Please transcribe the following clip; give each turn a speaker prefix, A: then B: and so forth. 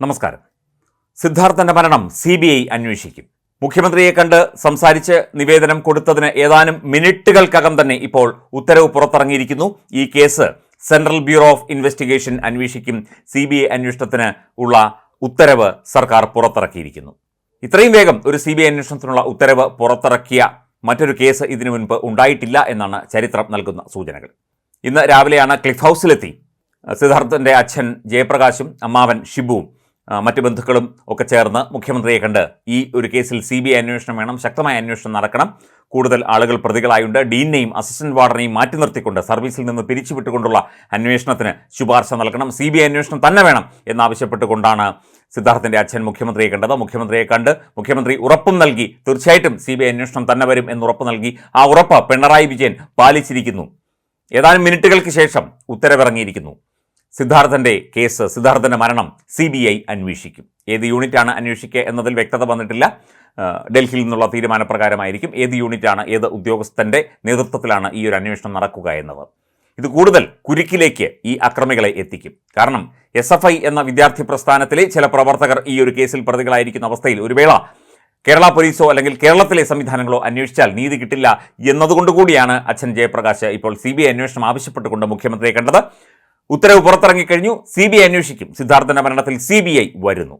A: നമസ്കാരം. സിദ്ധാർത്ഥന്റെ മരണം C B I അന്വേഷിക്കും. മുഖ്യമന്ത്രിയെ കണ്ട് സംസാരിച്ച് നിവേദനം കൊടുത്തതിന് ഏതാനും മിനിറ്റുകൾക്കകം തന്നെ ഇപ്പോൾ ഉത്തരവ് പുറത്തിറങ്ങിയിരിക്കുന്നു. ഈ case central bureau of investigation അന്വേഷിക്കും. സി ബി ഐ അന്വേഷണത്തിന് ഉള്ള ഉത്തരവ് സർക്കാർ പുറത്തിറക്കിയിരിക്കുന്നു. ഇത്രയും വേഗം ഒരു സി ബി ഐ അന്വേഷണത്തിനുള്ള ഉത്തരവ് പുറത്തിറക്കിയ മറ്റൊരു കേസ് ഇതിനു മുൻപ് ഉണ്ടായിട്ടില്ല എന്നാണ് ചരിത്രം നൽകുന്ന സൂചനകൾ. ഇന്ന് രാവിലെയാണ് ക്ലിഫ് ഹൗസിലെത്തി. സിദ്ധാർത്ഥന്റെ അച്ഛൻ ജയപ്രകാശും അമ്മാവൻ ഷിബുവും. മറ്റ് ബന്ധുക്കളും ഒക്കെ ചേർന്ന് മുഖ്യമന്ത്രിയെ കണ്ട് ഈ ഒരു കേസിൽ സി ബി ഐ അന്വേഷണം വേണം ശക്തമായ അന്വേഷണം നടക്കണം. കൂടുതൽ ആളുകൾ പ്രതികളായുണ്ട്. ഡീനെയും അസിസ്റ്റന്റ് വാർഡനെയും മാറ്റി നിർത്തിക്കൊണ്ട് സർവീസിൽ നിന്ന് പിരിച്ചുവിട്ടുകൊണ്ടുള്ള അന്വേഷണത്തിന് ശുപാർശ നൽകണം. സി ബി ഐ അന്വേഷണം തന്നെ വേണം എന്നാവശ്യപ്പെട്ടുകൊണ്ടാണ് സിദ്ധാർത്ഥിന്റെ അച്ഛൻ മുഖ്യമന്ത്രിയെ കണ്ടത്. മുഖ്യമന്ത്രിയെ കണ്ട് മുഖ്യമന്ത്രി ഉറപ്പും നൽകി തീർച്ചയായിട്ടും സി ബി ഐ അന്വേഷണം തന്നെ വരും എന്ന് ഉറപ്പ് നൽകി. ആ ഉറപ്പ് പിണറായി വിജയൻ പാലിച്ചിരിക്കുന്നു. ഏതാനും മിനിറ്റുകൾക്ക് ശേഷം ഉത്തരവിറങ്ങിയിരിക്കുന്നു. സിദ്ധാർത്ഥന്റെ കേസ് സിദ്ധാർത്ഥന്റെ മരണം സി ബി ഐ അന്വേഷിക്കും. ഏത് യൂണിറ്റാണ് അന്വേഷിക്കുക എന്നതിൽ വ്യക്തത വന്നിട്ടില്ല. ഡൽഹിയിൽ നിന്നുള്ള തീരുമാനപ്രകാരമായിരിക്കും ഏത് യൂണിറ്റാണ് ഏത് ഉദ്യോഗസ്ഥന്റെ നേതൃത്വത്തിലാണ് ഈ ഒരു അന്വേഷണം നടക്കുക എന്നത്. ഇത് കൂടുതൽ കുരുക്കിലേക്ക് ഈ അക്രമികളെ എത്തിക്കും. കാരണം എസ് എഫ് ഐ എന്ന വിദ്യാർത്ഥി പ്രസ്ഥാനത്തിലെ ചില പ്രവർത്തകർ ഈ ഒരു കേസിൽ പ്രതികളായിരിക്കുന്ന അവസ്ഥയിൽ ഒരു വേള കേരള പോലീസോ അല്ലെങ്കിൽ കേരളത്തിലെ സംവിധാനങ്ങളോ അന്വേഷിച്ചാൽ നീതി കിട്ടില്ല എന്നതുകൊണ്ട് കൂടിയാണ് അച്ഛൻ ജയപ്രകാശ് ഇപ്പോൾ സി ബി ഐ അന്വേഷണം ആവശ്യപ്പെട്ടുകൊണ്ട് മുഖ്യമന്ത്രിയെ കണ്ടത്. ഉത്തരവ് പുറത്തിറങ്ങിക്കഴിഞ്ഞു. സി ബി ഐ അന്വേഷിക്കും. സിദ്ധാർത്ഥന്റെ മരണത്തിൽ സി ബി ഐ വരുന്നു.